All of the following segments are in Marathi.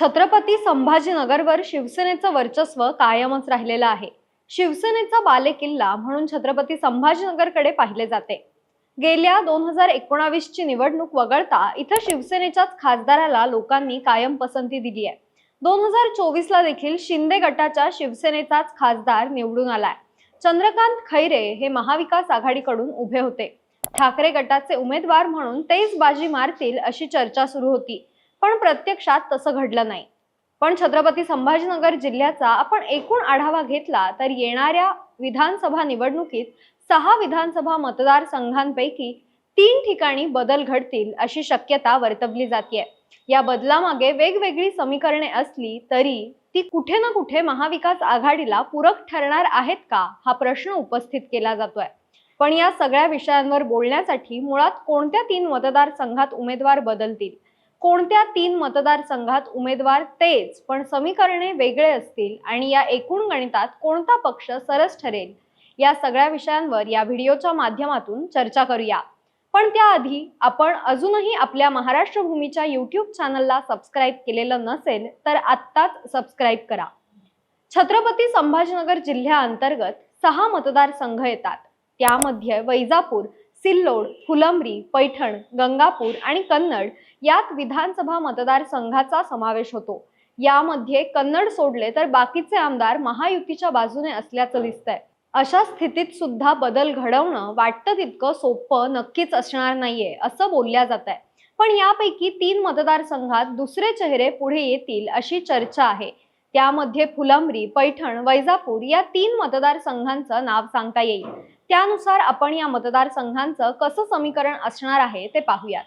छत्रपती संभाजीनगरवर शिवसेनेचं वर्चस्व कायमच राहिलेलं आहे. शिवसेनेचा बालेकिल्ला म्हणून छत्रपती संभाजीनगरकडे पाहिले जाते. गेल्या दोन हजार एकोणावीसची निवडणूक वगळता इथं शिवसेनेच्याच खासदाराला लोकांनी कायम पसंती दिली आहे. दोन हजार चोवीसला देखील शिंदे गटाच्या शिवसेनेचाच खासदार निवडून आलाय. चंद्रकांत खैरे हे महाविकास आघाडीकडून उभे होते. ठाकरे गटाचे उमेदवार म्हणून तेच बाजी मारतील अशी चर्चा सुरू होती. पण प्रत्यक्षात तसं घडलं नाही. पण छत्रपती संभाजीनगर जिल्ह्याचा आपण एकूण आढावा घेतला तर येणाऱ्या विधानसभा निवडणुकीत सहा विधानसभा मतदारसंघांपैकी तीन ठिकाणी बदल घडतील अशी शक्यता वर्तवली जाते या बदलामागे वेगवेगळी समीकरणे असली तरी ती कुठे ना कुठे महाविकास आघाडीला पूरक ठरणार आहेत का हा प्रश्न उपस्थित केला जातोय. पण या सगळ्या विषयांवर बोलण्यासाठी मुळात कोणत्या तीन मतदारसंघात उमेदवार बदलतील? कोणत्या तीन मतदारसंघात उमेदवार तेच पण समीकरणे वेगळे असतील आणि या एकूण गणितात कोणता पक्ष सरस ठरेल? या सगळ्या विषयांवर या व्हिडिओच्या माध्यमातून चर्चा करूया. पण त्याआधी आपण अजूनही आपल्या महाराष्ट्र भूमीच्या युट्यूब चॅनलला सबस्क्राईब केलेलं नसेल तर आत्ताच सबस्क्राईब करा. छत्रपती संभाजीनगर जिल्ह्याअंतर्गत सहा मतदारसंघ येतात. त्यामध्ये वैजापूर सिल्लोड फुलंब्री पैठण गंगापूर आणि कन्नड यात विधानसभा मतदारसंघाचा समावेश होतो. यामध्ये कन्नड सोडले तर बाकीचे आमदार महायुतीच्या बाजूने असल्याचं दिसतंय. अशा स्थितीत सुद्धा बदल घडवणं वाटतं तितकं सोपं नक्कीच असणार नाहीये असं बोलल्या जात आहे पण यापैकी तीन मतदारसंघात दुसरे चेहरे पुढे येतील अशी चर्चा आहे. त्यामध्ये फुलंब्री पैठण वैजापूर या तीन मतदारसंघांचं नाव सांगता येईल. त्यानुसार आपण या मतदारसंघांचं कसं समीकरण असणार आहे ते पाहूयात.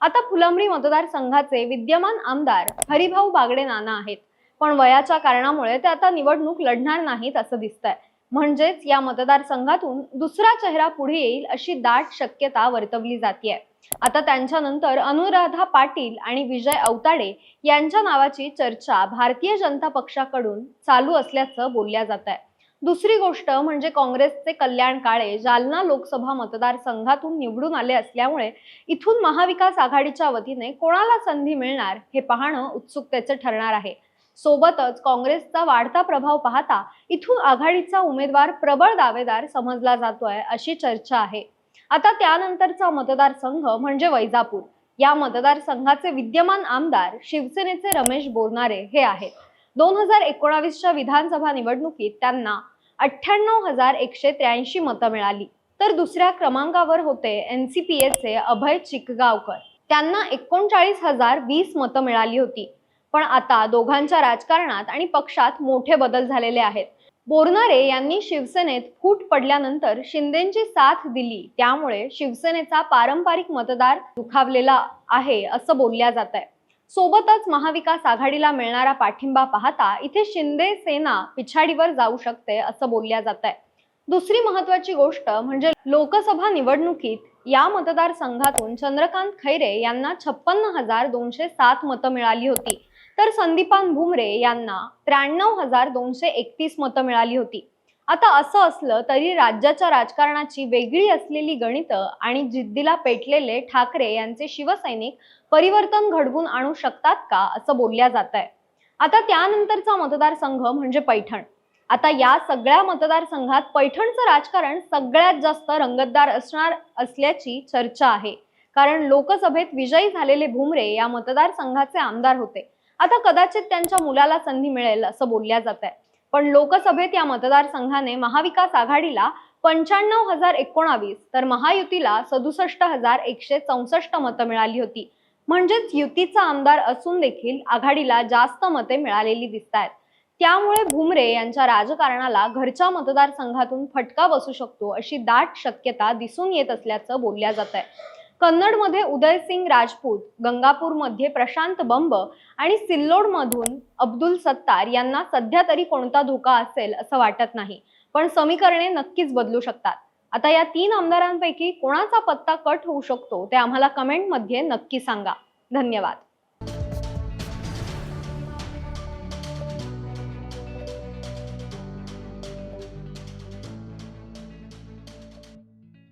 आता फुलंब्री मतदारसंघाचे विद्यमान आमदार हरिभाऊ बागडे नाना आहेत. पण वयाच्या कारणामुळे ते आता निवडणूक लढणार नाहीत असं दिसतंय. म्हणजेच या मतदारसंघातून दुसरा चेहरा पुढे येईल अशी दाट शक्यता वर्तवली जाते आता त्यांच्यानंतर अनुराधा पाटील आणि विजय अवताडे यांच्या नावाची चर्चा भारतीय जनता पक्षाकडून चालू असल्याचं बोलल्या जात आहे दुसरी गोष्ट म्हणजे काँग्रेसचे कल्याण काळे जालना लोकसभा मतदारसंघातून निवडून आले असल्यामुळे इथून महाविकास आघाडीच्या वतीने कोणाला संधी मिळणार हे पाहणं उत्सुकतेचे ठरणार आहे. सोबतच काँग्रेसचा वाढता प्रभाव पाहता इथून आघाडीचा उमेदवार प्रबळ दावेदार समजला जातोय अशी चर्चा आहे. आता त्यानंतरचा मतदारसंघ म्हणजे वैजापूर. या मतदारसंघाचे विद्यमान आमदार शिवसेनेचे रमेश बोरनारे हे आहेत. दोन हजार एकोणावीसच्या विधानसभा निवडणुकीत त्यांना अठ्ठ्याण्णव हजार एकशे त्र्याऐंशी मतं मिळाली. तर दुसऱ्या क्रमांकावर होते एनसीपीएचे अभय चिकगावकर. त्यांना एकोणचाळीस हजार वीस मतं मिळाली होती. पण आता दोघांच्या राजकारणात आणि पक्षात मोठे बदल झालेले आहेत. बोरनारे यांनी शिवसेनेत फूट पडल्यानंतर शिंदेची साथ दिली. त्यामुळे शिवसेनेचा पारंपरिक मतदार दुखावलेला आहे असं बोलल्या जात आहे सोबतच महाविकास आघाडीला मिळणारा पाठिंबा पाहता इथे शिंदे सेना पिछाडीवर जाऊ शकते असं बोलल्या जात आहे दुसरी महत्वाची गोष्ट म्हणजे लोकसभा निवडणुकीत या मतदारसंघातून चंद्रकांत खैरे यांना छप्पन्न हजार दोनशे सात मतं मिळाली होती. तर संदीपान भुमरे यांना त्र्याण्णव हजार दोनशे एकतीस मतं मिळाली होती. आता असं असलं तरी राज्याच्या राजकारणाची वेगळी असलेली गणितं आणि जिद्दीला पेटलेले ठाकरे यांचे शिवसैनिक परिवर्तन घडवून आणू शकतात का असं बोलल्या जात आहे आता त्यानंतरचा मतदारसंघ म्हणजे पैठण. आता या सगळ्या मतदारसंघात पैठणचं राजकारण सगळ्यात जास्त रंगतदार असणार असल्याची चर्चा आहे. कारण लोकसभेत विजयी झालेले भुमरे या मतदारसंघाचे आमदार होते. आता कदाचित त्यांच्या मुलाला संधी मिळेल असं बोलल्या जात आहे पण लोकसभेत या मतदारसंघाने महाविकास आघाडीला पंच्याण्णव हजार एकोणावीस तर महायुतीला सदुसष्ट हजार एकशे चौसष्ट मतं मिळाली होती. म्हणजेच युतीचा आमदार असून देखील आघाडीला जास्त मते मिळालेली दिसत आहेत त्यामुळे भुमरे यांच्या राजकारणाला घरच्या मतदारसंघातून फटका बसू शकतो अशी दाट शक्यता दिसून येत असल्याचं बोलल्या जात आहे कन्नडमध्ये उदयसिंग राजपूत गंगापूरमध्ये प्रशांत बंब आणि सिल्लोडमधून अब्दुल सत्तार यांना सध्या तरी कोणता धोका असेल असं वाटत नाही. पण समीकरणे नक्कीच बदलू शकतात. आता या तीन आमदारांपैकी कोणाचा पत्ता कट होऊ शकतो ते आम्हाला कमेंटमध्ये नक्की सांगा. धन्यवाद.